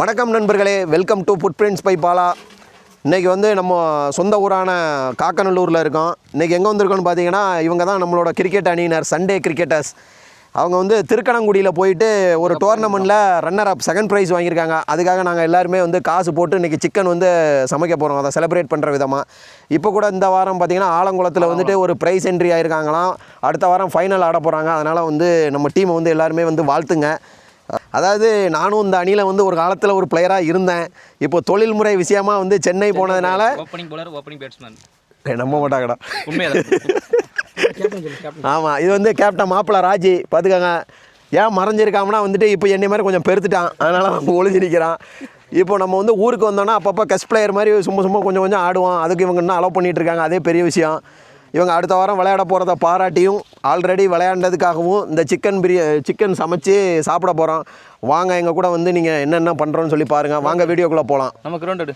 வணக்கம் நண்பர்களே welcome to food prints by Bala இன்றைக்கி வந்து நம்ம சொந்த ஊரான காக்கநல்லூரில் இருக்கோம். இன்றைக்கி எங்கே வந்திருக்கோம்னு பார்த்தீங்கன்னா இவங்க தான் நம்மளோட கிரிக்கெட் அணியினர் சண்டே கிரிக்கெட்டர்ஸ் அவங்க வந்து திருக்கணங்குடியில் போயிட்டு ஒரு டோர்னமெண்ட்டில் ரன்னர் அப் செகண்ட் ப்ரைஸ் வாங்கியிருக்காங்க. அதுக்காக நாங்கள் எல்லாருமே வந்து காசு போட்டு இன்றைக்கி சிக்கன் வந்து சமைக்க போகிறோம் அதை செலிப்ரேட் பண்ணுற விதமாக இப்போ கூட இந்த வாரம் பார்த்தீங்கன்னா ஆலங்குளத்தில் வந்துட்டு ஒரு ப்ரைஸ் என்ட்ரி ஆயிருக்காங்களாம். அடுத்த வாரம் ஃபைனல் ஆட போகிறாங்க அதனால் வந்து நம்ம டீமை வந்து எல்லாருமே வந்து வாழ்த்துங்க. அதாவது நானும் இந்த அணியில் வந்து ஒரு காலத்தில் ஒரு பிளேயராக இருந்தேன். இப்போ தொழில்முறை விஷயமா வந்து சென்னை போனதுனால ஓப்பனிங் bowler ஓப்பனிங் பேட்ஸ்மேன் நம்ப மாட்டாங்கடா. ஆமாம் இது வந்து கேப்டன் மாப்பிள்ள ராஜி பார்த்துக்கோங்க ஏன் மறைஞ்சிருக்காமனா வந்துட்டு இப்போ என்னை மாதிரி கொஞ்சம் பெருத்துட்டான். அதனால் அவன் ஒளிஞ்சு நிற்கிறான் இப்போ நம்ம வந்து ஊருக்கு வந்தோன்னா அப்பப்போ கெஸ்ட் பிளேயர் மாதிரி சும்மா சும்மா கொஞ்சம் கொஞ்சம் ஆடுவோம். அதுக்கு இவங்க இன்னும் அலோவ் பண்ணிட்டு இருக்காங்க. அதே பெரிய விஷயம். இவங்க அடுத்த வாரம் விளையாட போகிறத பாராட்டியும் ஆல்ரெடி விளையாண்டதுக்காகவும் இந்த சிக்கன் பிரியா சிக்கன் சமைச்சு சாப்பிட போகிறோம் வாங்க எங்கள் கூட வந்து நீங்கள் என்னென்ன பண்ணுறோன்னு சொல்லி பாருங்கள் வாங்க வீடியோக்குள்ளே போகலாம் நம்ம கிரவுண்ட்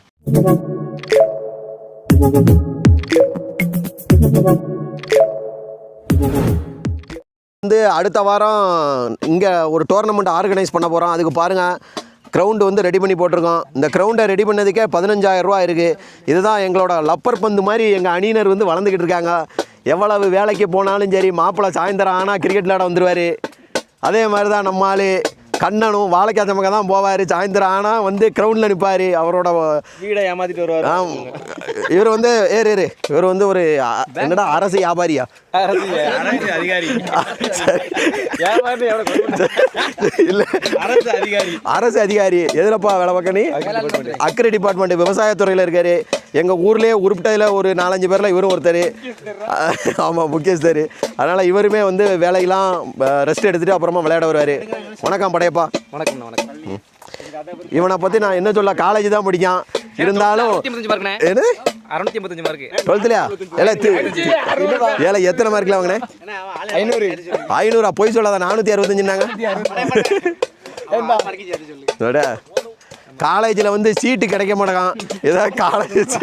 வந்து அடுத்த வாரம் இங்கே ஒரு டோர்னமெண்ட் ஆர்கனைஸ் பண்ண போகிறோம் அதுக்கு பாருங்கள் க்ரௌண்டு வந்து ரெடி பண்ணி போட்டிருக்கோம். இந்த க்ரௌண்டை ரெடி பண்ணதுக்கே 15000 ரூபா இருக்குது இதுதான் எங்களோட லப்பர் பந்து மாதிரி எங்கள் அணியினர் வந்து வளர்ந்துக்கிட்டு இருக்காங்க. எவ்வளவு வேலைக்கு போனாலும் சரி மாப்பிள்ளை சாயந்தரம் ஆனால் கிரிக்கெட் விளையாட வந்துடுவார் அதே மாதிரி தான் நம்ம ஆள். கண்ணனும் வாழைக்காய் சமக்க தான் போவார். சாயந்தரம் ஆனால் வந்து கிரவுண்டில் நிற்பார் அவரோட வீடை ஏமாத்திட்டு வருவார். இவர் வந்து ஏறு ஏறு. இவர் வந்து ஒரு என்னடா அரசு வியாபாரியா? அரசு அதிகாரி. ஏமாந்து எவ்வளவு கொடுமை. இல்லை. அரசு அதிகாரி. அரசு அதிகாரி. எதுலப்பா வேலை பார்க்க நீ? அக்ரி டிபார்ட்மெண்ட் விவசாயத்துறையில் இருக்காரு. எங்கள் ஊர்லேயே உருப்பிட்டதில் ஒரு நாலஞ்சு பேரில் இவரும் ஒருத்தர். ஆமாம் முக்கியஸ்தர் அதனால் இவருமே வந்து வேலையெல்லாம் ரெஸ்ட் எடுத்துகிட்டு அப்புறமா விளையாட வருவார். வணக்கம் படையப்பா. வணக்கம். வணக்கம் இவனை பற்றி நான் என்ன சொல்ல காலேஜ் தான் படிக்கான் இருந்தாலும் அறுநூத்தி எண்பத்தஞ்சு மார்க்ண்ணே என்ன அறுநூத்தி மார்க் டுவெல்த்துலையா ஏல ஏல எத்தனை மார்க்கில் வாங்கினேன் ஐநூறு. ஐநூறா பொய் சொல்லாத நானூற்றி அறுபத்தஞ்சுனாங்க காலேஜில் வந்து சீட்டு கிடைக்க மாட்டேங்கான். ஏதாவது காலேஜ்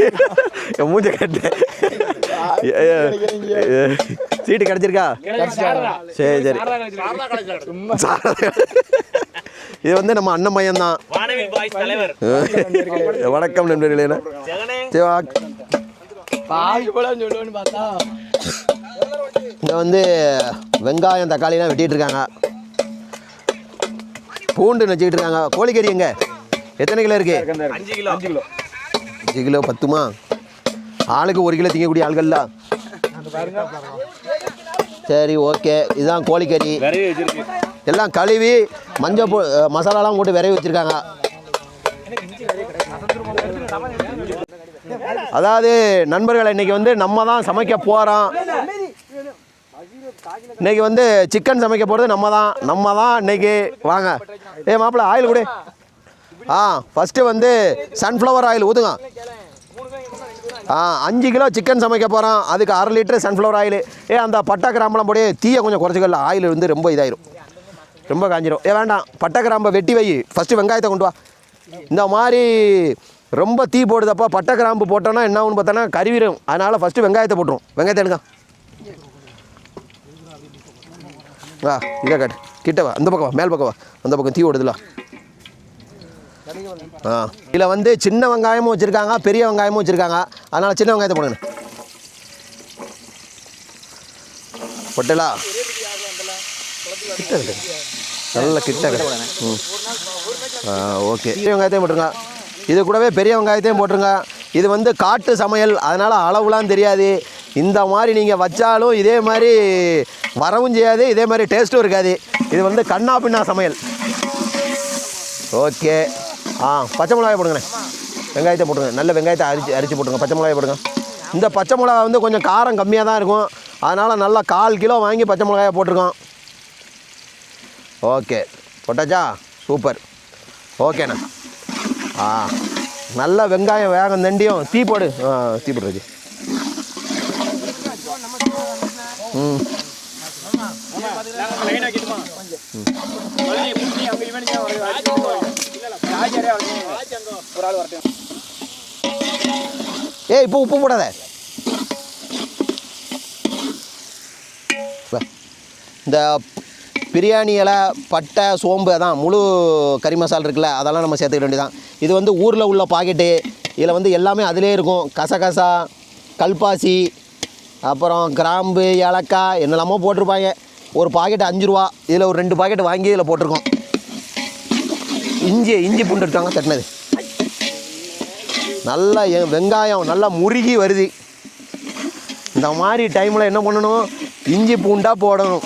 மூஞ்ச கட்டு சீட்டு கிடைச்சிருக்கா? சரி சரி. இது வந்து நம்ம அண்ணன் பையன் தான் தலைவர். வணக்கம் நண்பர்களே. இங்க வந்து வெங்காயம் தக்காளிலாம் வெட்டிட்டு இருக்காங்க. பூண்டு நச்சுக்கிட்டு இருக்காங்க. கோழிக்கறி எங்க? எத்தனை கிலோ இருக்கு? அஞ்சு கிலோ. அஞ்சு கிலோ. அஞ்சு கிலோ. பத்துமா? ஆளுக்கு ஒரு கிலோ திங்கக்கூடிய ஆள்கள்ல. சரி ஓகே. இதுதான் கோழிக்கறி. எல்லாம் கழுவி மஞ்சள் போ மசாலாலாம் போட்டு விரைவி வச்சுருக்காங்க. அதாவது நண்பர்கள் இன்னைக்கு வந்து நம்ம தான் சமைக்க போகிறோம் இன்னைக்கு வந்து சிக்கன் சமைக்க போகிறது நம்ம தான். நம்ம தான் இன்னைக்கு வாங்க. ஏ மாப்பிள்ள ஆயில் கொடு. ஆ ஃபஸ்ட்டு வந்து சன்ஃப்ளவர் ஆயில் ஊதுங்க ஆ அஞ்சு கிலோ சிக்கன் சமைக்க போகிறோம் அதுக்கு அரை லிட்டரு சன்ஃப்ளவர் ஆயில் ஏ அந்த பட்டை கிராம்பெலாம் போட்டு தீயை கொஞ்சம் குறைச்சிக்கல ஆயில் வந்து ரொம்ப இதாயிரும். ரொம்ப காஞ்சிரும். ஏ வேண்டாம். பட்டை கிராம்பை வெட்டி வை. ஃபஸ்ட்டு வெங்காயத்தை கொண்டு வா. இந்த மாதிரி ரொம்ப தீ போடுதப்பா பட்டை கிராம்பு போட்டோன்னா என்ன ஆகும்னு பார்த்தோன்னா கருவிடும் அதனால் ஃபஸ்ட்டு வெங்காயத்தை போட்டுரும் வெங்காயத்தை எடுங்க. ஆ இங்கே காட்டு கிட்ட வா. அந்த பக்கம் வா. மேல் பக்கம் வா. அந்த பக்கம் தீ ஓடுதுல. ஆ. இதில் வந்து சின்ன வெங்காயமும் வச்சுருக்காங்க பெரிய வெங்காயமும் வச்சுருக்காங்க. அதனால் சின்ன வெங்காயத்தை போடுங்க. பொட்டலா. கிட்ட நல்ல கிட்ட ம். ஆ ஓகே. பெரிய வெங்காயத்தையும் போட்டுருங்க. இது கூடவே பெரிய வெங்காயத்தையும் போட்டுருங்க. இது வந்து காட்டு சமையல். அதனால் அளவுலாம் தெரியாது. இந்த மாதிரி நீங்கள் வச்சாலும் இதே மாதிரி வரவும் செய்யாது. இதே மாதிரி டேஸ்ட்டும் இருக்காது. இது வந்து கண்ணா பின்னா சமையல். ஓகே. ஆ பச்சை மிளகாய் போடுங்கண்ணே வெங்காயத்தை போடுங்க நல்ல வெங்காயத்தை அரிச்சு அரிச்சு போட்டுங்க பச்சை மிளகாய் போடுங்க. இந்த பச்சை மிளகாய் வந்து கொஞ்சம் காரம் கம்மியாக தான் இருக்கும். அதனால் நல்லா கால் கிலோ வாங்கி பச்சை மிளகாயை போட்டிருக்கோம். ஓகே. போட்டாச்சா? சூப்பர். ஓகேண்ணா. ஆ நல்லா வெங்காயம் வேகம் தண்டியும் தீ போடு. ஆ தீ போடுறது ம். ஏய் இப்போ உப்பு போடாத. இந்த பிரியாணி இலை பட்டை சோம்பு அதான் முழு கறி மசாலா இருக்குல்ல அதெல்லாம் நம்ம சேர்த்துக்க வேண்டியதான் இது வந்து ஊரில் உள்ள பாக்கெட்டு. இதில் வந்து எல்லாமே அதிலே இருக்கும். கசகசா கல்பாசி அப்புறம் கிராம்பு ஏலக்காய் என்னெல்லாமோ போட்டிருப்பாங்க. ஒரு பாக்கெட் அஞ்சு ரூபா. இதில் ஒரு ரெண்டு பாக்கெட் வாங்கி இதில் போட்டிருக்கோம். இஞ்சி இஞ்சி பூண்டு எடுத்தாங்க தட்டினது. நல்லா எ- வெங்காயம் நல்லா முருகி வருது. இந்த மாதிரி டைமில் என்ன பண்ணணும்? இஞ்சி பூண்டா போடணும்.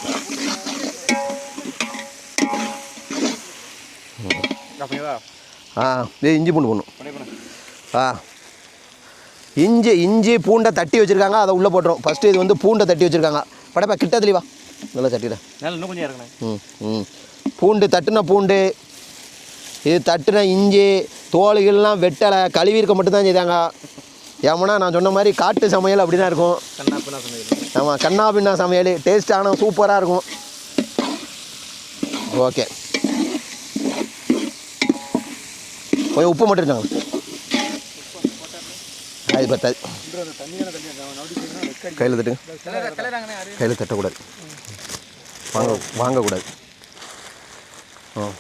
ஆ இது இஞ்சி பூண்டு போடணும். ஆ. இஞ்சி இஞ்சி பூண்டை தட்டி வச்சுருக்காங்க அதை உள்ளே போட்டுரும். ஃபஸ்ட்டு இது வந்து பூண்டை தட்டி வச்சுருக்காங்க. படப்பா கிட்ட தெளிவா நல்லா தட்டிட. நல்லா இன்னும் கொஞ்சம் இறக்கணும் ம் ம். பூண்டு தட்டுன பூண்டு இது தட்டுன இஞ்சி தோலுகள்லாம் வெட்டலை கழுவி இருக்க மட்டும்தான் செய்தாங்க. ஏமனா நான் சொன்ன மாதிரி காட்டு சமையல் அப்படி தான் இருக்கும். கண்ணா பின்னா ஆமாம் கண்ணா பின்னா சமையல். டேஸ்டான சூப்பராக இருக்கும். ஓகே. கொஞ்சம் உப்பு மட்டும் இருக்காங்க அது பத்தாது. கையில் தட்டுங்க கையில் தட்டக்கூடாது. வாங்க வாங்கக்கூடாது. ஆ.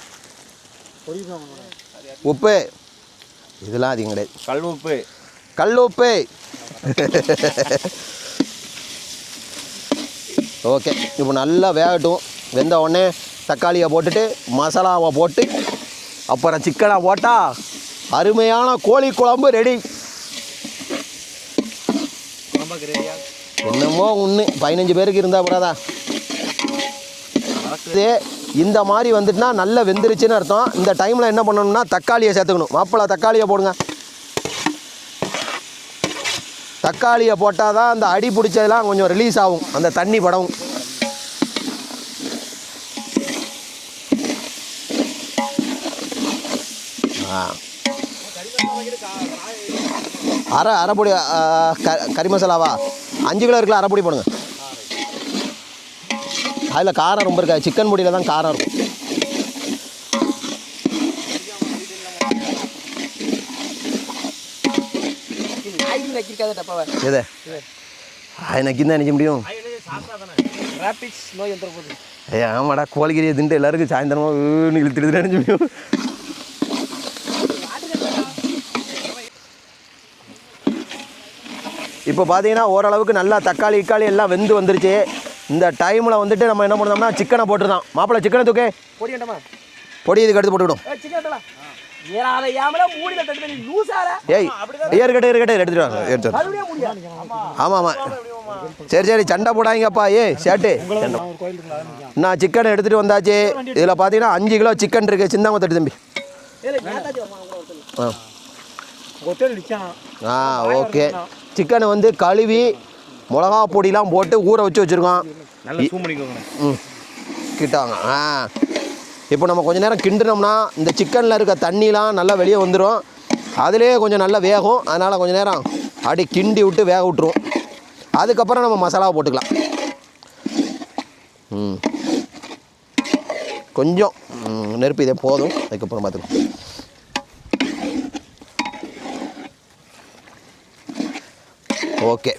உப்பு. இதெல்லாம் அதிகம் கிடையாது. கல் உப்பு. கல் உப்பு. ஓகே இப்போ நல்லா வேகட்டும். வெந்த உடனே தக்காளியை போட்டுட்டு மசாலாவை போட்டு அப்புறம் சிக்கனை போட்டால் அருமையான கோழி குழம்பு ரெடி என்னமோ ஒன்று பதினஞ்சு பேருக்கு இருந்தால் கூடாதா இந்த மாதிரி வந்துட்டுனா நல்லா வெந்துருச்சுன்னு அர்த்தம். இந்த டைமில் என்ன பண்ணணும்னா தக்காளியை சேர்த்துக்கணும். மாப்பிள்ளை தக்காளியை போடுங்க. தக்காளியை போட்டால் தான் அந்த அடி பிடிச்சதெல்லாம் கொஞ்சம் ரிலீஸ் ஆகும். அந்த தண்ணி படவும். அரை அரைப்பொடி க- கறி மசாலாவா? அஞ்சு கிலோ இருக்குல்ல அரைப்பொடி போடுங்க. அதில் காரம் ரொம்ப இருக்காது. சிக்கன் பொடியில் தான் காரம் இருக்கும். எது? எனக்கு தான் நினைக்க முடியும். ஆமாடா கோழிக்கறியை தின்ட்டு எல்லாருக்கும் சாயந்தரமாக இழுத்துட்டு முடியும். இப்போ பார்த்தீங்கன்னா ஓரளவுக்கு நல்லா தக்காளி இக்காளி எல்லாம் வெந்து வந்துருச்சு. இந்த டைமில் வந்துட்டு நம்ம என்ன பண்ணோம்னா சிக்கனை போட்டுருந்தோம் மாப்பிள்ளை சிக்கனை தூக்கே. பொடி இதுக்கு எடுத்து போட்டுவிடும். ஏய் இருக்கட்டும் இருக்கட்டும் எடுத்துட்டு வாங்க முடியா? ஆமாம் ஆமாம் சரி சரி சண்டை போடாதீங்கப்பா ஏய் சேட்டு. நான் சிக்கன் எடுத்துகிட்டு வந்தாச்சு. இதில் பார்த்தீங்கன்னா அஞ்சு கிலோ சிக்கன் இருக்குது சிந்தாம தட்டு தம்பி. ஆ. ஓகே. சிக்கனை வந்து கழுவி மிளகா பொடிலாம் போட்டு ஊற வச்சு வச்சுருக்கோம் நல்லா சூம் பண்ணிக்கோங்க ம். கிட்டாங்க. ஆ. இப்போ நம்ம கொஞ்ச நேரம் கிண்டுனோம்னா இந்த சிக்கனில் இருக்க தண்ணிலாம் நல்லா வெளியே வந்துடும் அதுலேயே கொஞ்சம் நல்லா வேகும். அதனால் கொஞ்ச நேரம் அப்படி கிண்டி விட்டு வேக விட்டுருவோம். அதுக்கப்புறம் நம்ம மசாலாவை போட்டுக்கலாம். ம். கொஞ்சம் நெருப்பு இதே போதும். அதுக்கப்புறம் பார்த்துக்கலாம். ஓகே.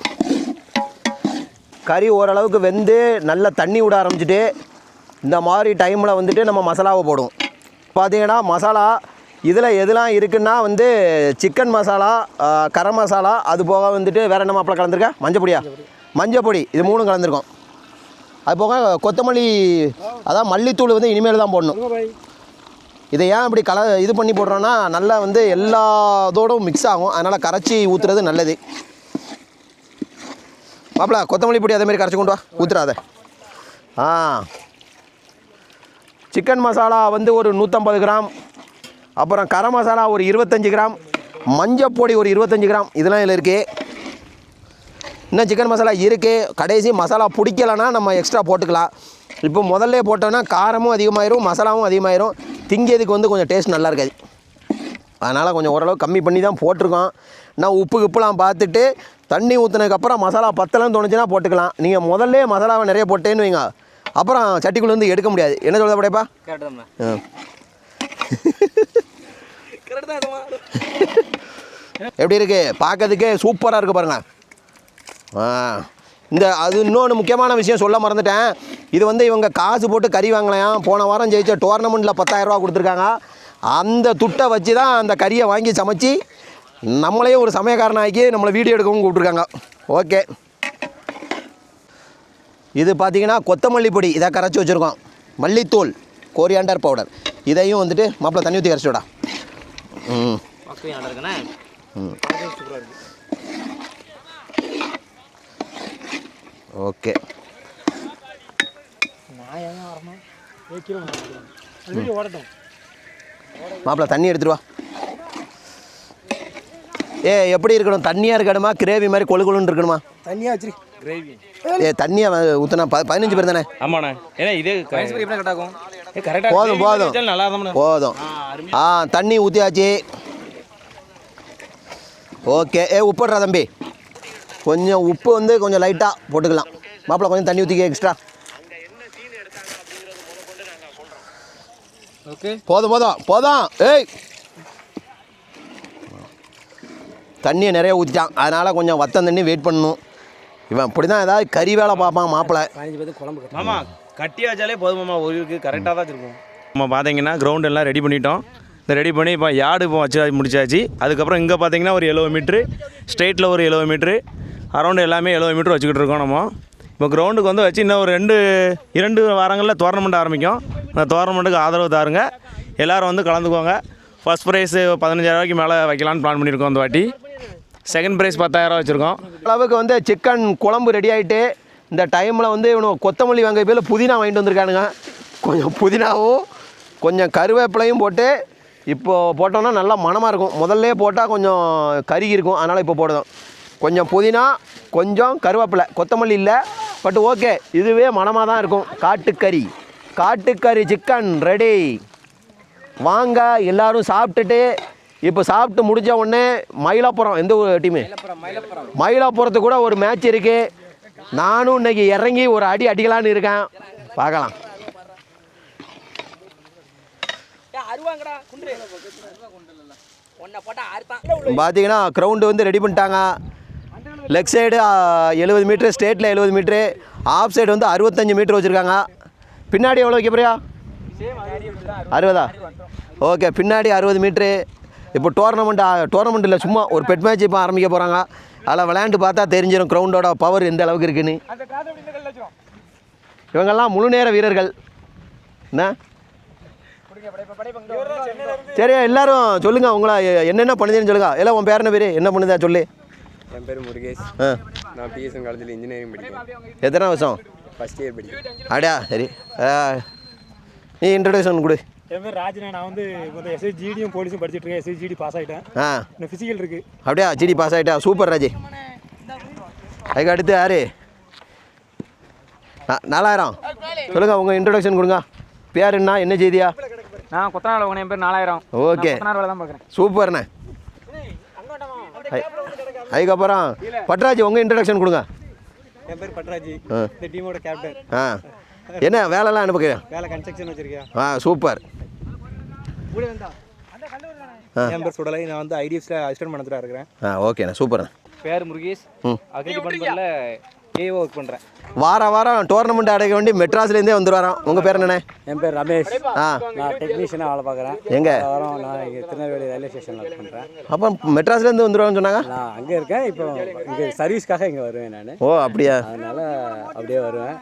கறி ஓரளவுக்கு வெந்து நல்லா தண்ணி விட ஆரம்பிச்சிட்டு இந்த மாதிரி டைமில் வந்துட்டு நம்ம மசாலாவை போடுவோம். பார்த்தீங்கன்னா மசாலா இதில் எதெல்லாம் இருக்குன்னா வந்து சிக்கன் மசாலா கரம் மசாலா அது போக வந்துட்டு வேறு என்ன மாப்பிள கலந்துருக்கா? மஞ்சள் மஞ்சப்பொடி இது மூணும் கலந்துருக்கோம். அது போக கொத்தமல்லி அதான் மல்லித்தூள் வந்து இனிமேல் தான் போடணும். இதை ஏன் இப்படி கல இது பண்ணி போடுறோன்னா நல்லா வந்து எல்லா இதோடும் மிக்ஸ் ஆகும். அதனால் கரைச்சி ஊற்றுறது நல்லது. மாப்பிள கொத்தமல்லி பொடி அதேமாரி கரைச்சி கொண்டு வா. ஊற்றுறாத ஆ. சிக்கன் மசாலா வந்து ஒரு நூற்றம்பது கிராம். அப்புறம் கரம் மசாலா ஒரு இருபத்தஞ்சி கிராம். மஞ்சள் பொடி ஒரு இருபத்தஞ்சி கிராம். இதெல்லாம் இதில் இருக்குது இன்னும் சிக்கன் மசாலா இருக்குது கடைசி மசாலா பிடிக்கலன்னா நம்ம எக்ஸ்ட்ரா போட்டுக்கலாம். இப்போ முதல்ல போட்டோன்னா காரமும் அதிகமாயிரும் மசாலாவும் அதிகமாயிரும். திங்கிறதுக்கு வந்து கொஞ்சம் டேஸ்ட் நல்லா இருக்காது. அதனால் கொஞ்சம் ஓரளவு கம்மி பண்ணி தான் போட்டிருக்கோம். நான் உப்பு கிப்புலாம் பார்த்துட்டு தண்ணி ஊற்றுனதுக்கப்புறம் மசாலா பத்தலன்னு தோணுச்சுன்னா போட்டுக்கலாம். நீங்கள் முதல்ல மசாலாவை நிறைய போட்டேன்னு வைங்க. அப்புறம் சட்டிக்குள்ள இருந்து எடுக்க முடியாது. என்ன சொல்லுத இதுமா. எப்படி இருக்கு? பார்க்கறதுக்கே சூப்பராக இருக்கு பாருங்க. ஆ. இந்த அது இன்னொன்று முக்கியமான விஷயம் சொல்ல மறந்துட்டேன். இது வந்து இவங்க காசு போட்டு கறி வாங்கலையாம். போன வாரம் ஜெயிச்ச டோர்னமெண்ட்டில் பத்தாயிரரூவா கொடுத்துருக்காங்க. அந்த துட்டை வச்சு தான் அந்த கறியை வாங்கி சமைச்சு நம்மளையும் ஒரு சமயக்காரன் ஆக்கி நம்மளை வீடியோ எடுக்கவும் கூப்பிட்ருக்காங்க ஓகே இது பார்த்தீங்கன்னா கொத்தமல்லி பொடி. இதை கரைச்சி வச்சுருக்கோம். மல்லித்தூள் கோரியாண்டர் பவுடர் இதையும் வந்துட்டு மாப்பிள்ளை தண்ணி ஊற்றி கரைச்சி விடா. ம். ஓகே மாப்பிள்ளை தண்ணி எடுத்துட்டு வா. ஏ எப்படி இருக்கணும்? தண்ணியாக இருக்கணுமா? கிரேவி மாதிரி கொழு கொழுன்னு இருக்கணுமா? தண்ணியாக வச்சிரு. கிரேவி. ஏ தண்ணியை ஊற்றினா ப பதினஞ்சு பேர் தானே? ஆமாண்ணே. ஏன்னா இதே கரெக்டாக போதும், போதும். நல்லா தான் போதும். ஆ தண்ணி ஊற்றியாச்சு ஓகே. ஏ உப்புடுறா தம்பி. கொஞ்சம் உப்பு வந்து கொஞ்சம் லைட்டாக போட்டுக்கலாம். மாப்பிள்ளை கொஞ்சம் தண்ணி ஊற்றிக்க எக்ஸ்ட்ரா ஓகே. போதும் போதும். போதும். ஏய் தண்ணியை நிறைய ஊற்றிட்டான் அதனால் கொஞ்சம் வத்தம் தண்ணி வெயிட் பண்ணணும். இவன் இப்படி தான் ஏதாவது கறி வேலை பார்ப்பான் மாப்பிள்ளை பதினஞ்சு பேருக்கு குழம்பு மாமா கட்டி வச்சாலே போதும் மாமா. ஒரு இருக்கு கரெக்டாக தான் இருக்கும் நம்ம பார்த்தீங்கன்னா கிரவுண்ட் எல்லாம் ரெடி பண்ணிட்டோம். இந்த ரெடி பண்ணி இப்போ யார்டு இப்போ வச்சு முடிச்சாச்சு. அதுக்கப்புறம் இங்கே பார்த்தீங்கன்னா ஒரு எழுபது மீட்ரு ஸ்ட்ரெயிட்டில் ஒரு எழுபது மீட்ரு அரௌண்டு எல்லாமே எழுபது மீட்ரு வச்சுக்கிட்டு இருக்கோம் நம்ம. இப்போ கிரவுண்டுக்கு வந்து வச்சு இன்னும் ஒரு ரெண்டு இரண்டு வாரங்களில் டோர்னமெண்ட் ஆரம்பிக்கும். அந்த டோர்னமெண்ட்டுக்கு ஆதரவு தாருங்க. எல்லோரும் வந்து கலந்துக்கோங்க. ஃபஸ்ட் ப்ரைஸு பதினஞ்சாயிரரூவாய்க்கு மேலே வைக்கலான்னு பிளான் பண்ணியிருக்கோம் இந்த வாட்டி. செகண்ட் ப்ரைஸ் பத்தாயிரரூவா வச்சுருக்கோம். அளவுக்கு வந்து சிக்கன் குழம்பு ரெடி ஆகிட்டு இந்த டைமில் வந்து இவனு கொத்தமல்லி வாங்க பேரில் புதினா வாங்கிட்டு வந்திருக்கானுங்க. கொஞ்சம் புதினாவும் கொஞ்சம் கருவேப்பிலையும் போட்டு இப்போது போட்டோன்னா நல்லா மணமாக இருக்கும். முதல்ல போட்டால் கொஞ்சம் கருகி இருக்கும். அதனால் இப்போ போடுதோம் கொஞ்சம் புதினா கொஞ்சம் கருவேப்பிலை. கொத்தமல்லி இல்லை பட் ஓகே இதுவே மணமாக தான் இருக்கும். காட்டுக்கறி. காட்டுக்கறி சிக்கன் ரெடி வாங்க எல்லோரும் சாப்பிட்டுட்டு இப்போ சாப்பிட்டு முடிஞ்ச உடனே மயிலாப்புறம் எந்த ஒரு டீமு மயிலாப்புறத்துக்கு கூட ஒரு மேட்ச் இருக்கு. நானும் இன்னைக்கு இறங்கி ஒரு அடி அடிக்கலான்னு இருக்கேன். பார்க்கலாம். பார்த்தீங்கன்னா க்ரௌண்டு வந்து ரெடி பண்ணிட்டாங்க. லெக் சைடு எழுபது மீட்ரு ஸ்டேட்டில் எழுபது மீட்ரு ஆஃப் சைடு வந்து அறுபத்தஞ்சு மீட்ரு வச்சுருக்காங்க. பின்னாடி எவ்வளோ வைக்க போறியா அறுபதா? ஓகே பின்னாடி அறுபது மீட்ரு இப்போ டோர்னமெண்ட் டோர்னமெண்ட்டில் சும்மா ஒரு பெட் மேட்ச் இப்போ ஆரம்பிக்க போகிறாங்க அதில் விளையாண்டு பார்த்தா தெரிஞ்சிடும் க்ரௌண்டோட பவர் எந்த அளவுக்கு இருக்குன்னு. இவங்கெல்லாம் முழு நேர வீரர்கள். என்ன? சரியா எல்லாரும் சொல்லுங்க உங்களா என்னென்ன பண்ணுதுன்னு சொல்லுங்க. எல்லாம் உன் பேர் என்ன பேர்? என்ன பண்ணுதா சொல்லு. என் பேர் முருகேஷ். ஆ. நான் பிஎஸ்என் காலேஜில் இன்ஜினியரிங் படிக்கிறேன். எத்தனை வருஷம்? ஃபஸ்ட் இயர் படிக்கிறேன். அடா சரி. ஆ, நீ இன்ட்ரடக்ஷன் கொடு. என் பேர் ராஜ்னா. நான் வந்து இப்போ எஸ்எஸ்ஜிடியும் போலீஸும் படிச்சுட்டு இருக்கேன். எஸ்எஸ்ஜிடி பாஸ் ஆகிட்டேன் ஆ. இன்னும் ஃபிசிக்கல் இருக்கு. அப்படியா? ஜிடி பாஸ் ஆகிட்டா சூப்பர் ராஜி. அதுக்கு அடுத்து யாரு? நாலாயிரம். சொல்லுங்க உங்கள் இன்ட்ரடக்ஷன் கொடுங்க. பேர் என்ன? என்ன செய்தியா? நான் கொத்தனார் உங்க என் பேர் நாலாயிரம். ஓகே. தான் பார்க்குறேன். சூப்பர்ண்ணே. அதுக்கப்புறம் பட்ராஜ் உங்கள் இன்ட்ரடக்ஷன் கொடுங்க. என் பேர் பட்ராஜி. இந்த டீமோட கேப்டன் ஆ. என்ன வேலைலாம் அனுப்புகிறேன் வேலை கன்ஸ்ட்ரக்ஷன் வச்சிருக்கேன் ஆ சூப்பர். என் பேர் சுடலை நான் வந்து ஐடிஎஃப்ஸில் அசிஸ்டன்ட் மேனேஜராக இருக்கிறேன். ஆ ஓகேண்ணே சூப்பர்ண்ணே. பேர் முருகேஷ். அக்ரி டிபார்ட்மெண்ட்டில் ஏஓ ஒர்க் பண்ணுறேன் வார வாரம் டோர்னமெண்ட் அடைக்க வேண்டி மெட்ராஸ்லேருந்தே வந்துடுவாராம் உங்கள் பேர் என்னண்ணே? என் பேர் ரமேஷ். ஆ. நான் டெக்னீஷியனாக வேலை பார்க்குறேன். எங்க? வாரம் நான் இங்கே திருநெல்வேலி ரயில்வே ஸ்டேஷனில் ஒர்க் பண்ணுறேன் அப்போ மெட்ராஸ்லேருந்து வந்துடுவான்னு சொன்னாங்க? நான் அங்கே இருக்கேன். இப்போ இங்கே சர்வீஸ்க்காக இங்கே வருவேன் நான். ஓ அப்படியா? அதனால் அப்படியே வருவேன்.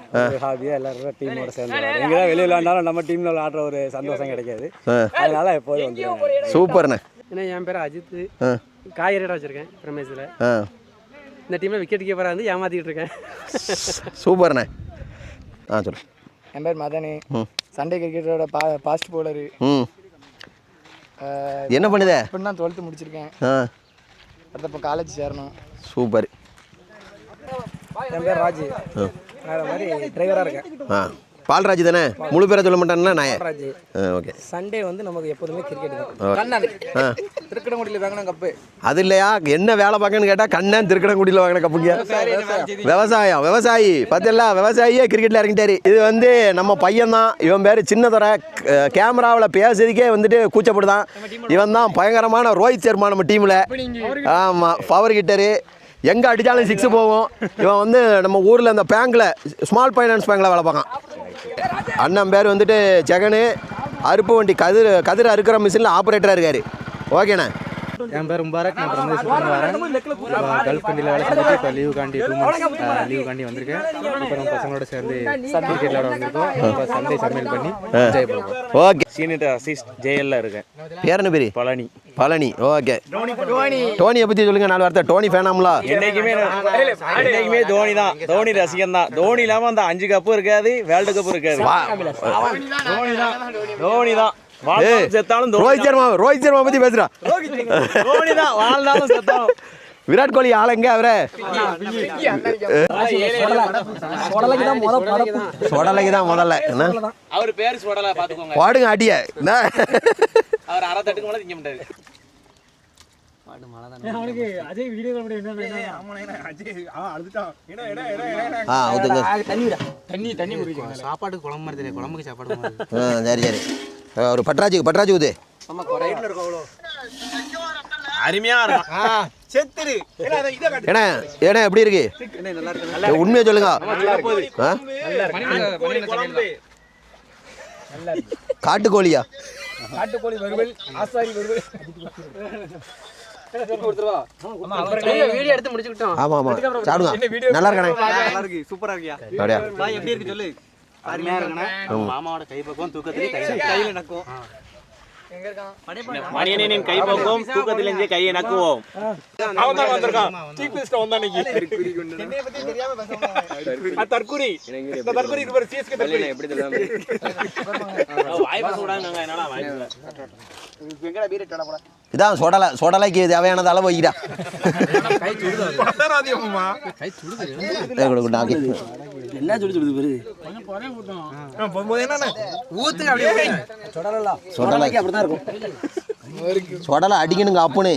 ஹாபியாக எல்லாரும் டீமோட சேர்ந்து எங்கே தான் வெளியே விளையாண்டாலும் நம்ம டீமில் விளையாடுற ஒரு சந்தோஷம் கிடைக்காது. அதனால் எப்போதும் வந்து சூப்பர்ண்ணே. ஏன்னா என் பேர் அஜித் காய்கறி வச்சிருக்கேன் பிரமேஷில் ஆ. இந்த டீமில் விக்கெட் கீப்பராக வந்து ஏமாத்திட்டு இருக்கேன். சூப்பர்ண்ணே. ஆ சொல்லு. என் பேர் மதனி. ம். சண்டே கிரிக்கெட்டோட பா பாஸ்ட் போலரு ம். என்ன பண்ணுதே? இப்போ தான் டுவெல்த்து முடிச்சிருக்கேன். அடுத்த இப்போ காலேஜ் சேரணும். சூப்பர். என் பேர் ராஜி. வேறு மாதிரி டிரைவராக இருக்கேன். ஆ. பால்ராஜ் தானே? முழு பேரை சொல்ல மாட்டேன்னா நான் ஓகே. சண்டே வந்து நமக்கு எப்போதுமே கிரிக்கெட் தான். திருக்கணங்குடியில் வாங்கின கப்பு அது இல்லையா? என்ன வேலை பார்க்கன்னு கேட்டால் கண்ணன் திருக்கணங்குடியில் வாங்கின கப்புங்க விவசாயம் விவசாயி. பார்த்தீங்களா விவசாயியே கிரிக்கெட்டில் இறங்கிட்டாரு. இது வந்து நம்ம பையன் தான். இவன் பேர் சின்னதுரை கேமராவில் பேசுறதுக்கே வந்துட்டு கூச்சப்படுதான். இவன் தான் பயங்கரமான ரோஹித் சர்மா நம்ம டீமில் ஆமாம் பவர் கிட்டரு எங்கே அடித்தாலும் சிக்ஸ் போகும். இவன் வந்து நம்ம ஊரில் அந்த பேங்க்கில் ஸ்மால் ஃபைனான்ஸ் பேங்கில் வேலை பார்க்கான். அண்ணன் பேர் வந்துட்டு ஜெகனு. அறுப்பு வண்டி கதிர் கதிர் அறுக்கிற மிஷினில் ஆப்ரேட்டராக இருக்கார். ஓகேண்ணே என் பேர் முபாரக் நான் பிரதேசத்துலேருந்து வரேன். கல்ஃப் கண்டியில் வேலை செஞ்சுட்டு இப்போ லீவு காண்டி டூ மந்த்ஸ் லீவு காண்டி வந்திருக்கேன். இப்போ நம்ம பசங்களோட சேர்ந்து கிரிக்கெட் விளையாட வந்திருக்கோம். இப்போ சண்டே சமையல் பண்ணி என்ஜாய் பண்ணுவோம் ஓகே. சீனியர் அசிஸ்ட் ஜேஎல்ல இருக்கேன். பேர் என்ன பேர்? பழனி. பழனி. ஓகே. டோனியை பற்றி சொல்லுங்க நாலு வார்த்தை. டோனி ஃபேனாம்லா? என்னைக்குமே என்னைக்குமே தோனி தான். தோனி ரசிகன் தான் தோனி இல்லாம அந்த அஞ்சு கப்பு இருக்காது வேர்ல்டு கப் இருக்காது. தோனி தான். தோனி தான். செத்தாலும் ரோஹித் சர்மா ரோஹித் சர்மா வாழ்ந்தாலும் செத்தாலும். விராட் கோலி ஆள் எங்க அவரே தான் சொடலைக்கு முதல்ல. அவர் பேர் சுடலை பார்த்துக்கோங்க பாடுங்க அடிய. அவர் அரை தட்டுக்கு மேலே திங்க ஊத்துங்க சாப்பாடு குழம்பு சரி சரி. ஒரு பட்ராஜுக்கு பட்ராஜு ஏண்ணே ஏண்ணே எப்படி இருக்கு? உண்மையை சொல்லுங்க? காட்டுக்கோழியா? காட்டுக்கோழி ஆசாரி ஆமா ஆமா சாப்பிடுங்க. நல்லா இருக்கு சூப்பரா இருக்கியா? எப்படி இருக்கு சொல்லு. அருமையா இருக்குண்ணே. மாமாவோட கை பக்கம் தூக்கத்திலே கையில நக்கும் மணியனின் கை பக்கம் தூக்கத்திலிருந்தே கையை நக்குவோம். அவன் தான் வந்திருக்கான். சீஃப் மினிஸ்டர் வந்தான் இன்னைக்கு தற்கூரி. இந்த தற்கூரி இது ஒரு சிஎஸ்கே தற்கூரி. எப்படி தெரியாம வாய்ப்பு சூடாங்க என்னால வாய்ப்பு? இதான் சொடலை சொடலைக்கு தேவையானது அளவு வைக்கிறா என்ன சொல்லி சொல்லுது பேரு? சொடலை. அப்படிதான் இருக்கும். சொடலை அடிக்கணுங்க அப்புன்னு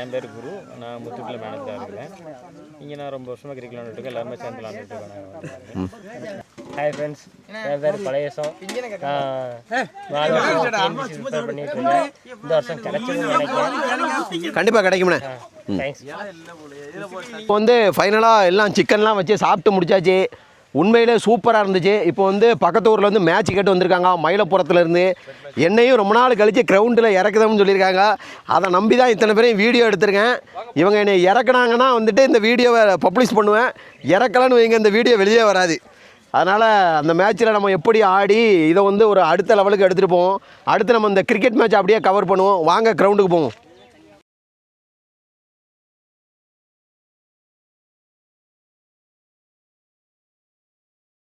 என் பேர் குரு. நான் முத்துக்குள்ள மேனேஜராக இருக்கிறேன். இங்கே நான் ரொம்ப வருஷமாக கிரிக்கெட் விளாண்டுட்டு இருக்கேன் எல்லாருமே சேர்ந்து விளாண்டுட்டு இருக்கேன் ஹாய் ஃப்ரெண்ட்ஸ் என் பேர் பழையசம் நாலு வருஷம் பண்ணிட்டு இருக்கேன். இந்த வருஷம் கிடைச்சதுன்னு நினைக்கிறேன். கண்டிப்பாக கிடைக்கும்ண்ணே தேங்க்ஸ் இப்போ வந்து ஃபைனலாக எல்லாம் சிக்கன்லாம் வச்சு சாப்பிட்டு முடிச்சாச்சு. உண்மையிலே சூப்பராக இருந்துச்சு. இப்போ வந்து பக்கத்து ஊரில் வந்து மேட்ச் கேட்டு வந்திருக்காங்க. மயிலப்புறத்துலேருந்து என்னையும் ரொம்ப நாள் கழித்து கிரவுண்டில் இறக்குதோம்னு சொல்லியிருக்காங்க. அதை நம்பி தான் இத்தனை பேரையும் வீடியோ எடுத்திருக்கேன். இவங்க என்னை இறக்குனாங்கன்னா வந்துட்டு இந்த வீடியோவை பப்ளிஷ் பண்ணுவேன். இறக்கலன்னு வைங்க இந்த வீடியோ வெளியே வராது. அதனால் அந்த மேட்ச்சில் நம்ம எப்படி ஆடி இதை வந்து ஒரு அடுத்த லெவலுக்கு எடுத்துகிட்டு போவோம். அடுத்து நம்ம இந்த கிரிக்கெட் மேட்ச் அப்படியே கவர் பண்ணுவோம். வாங்க கிரவுண்டுக்கு போவோம்.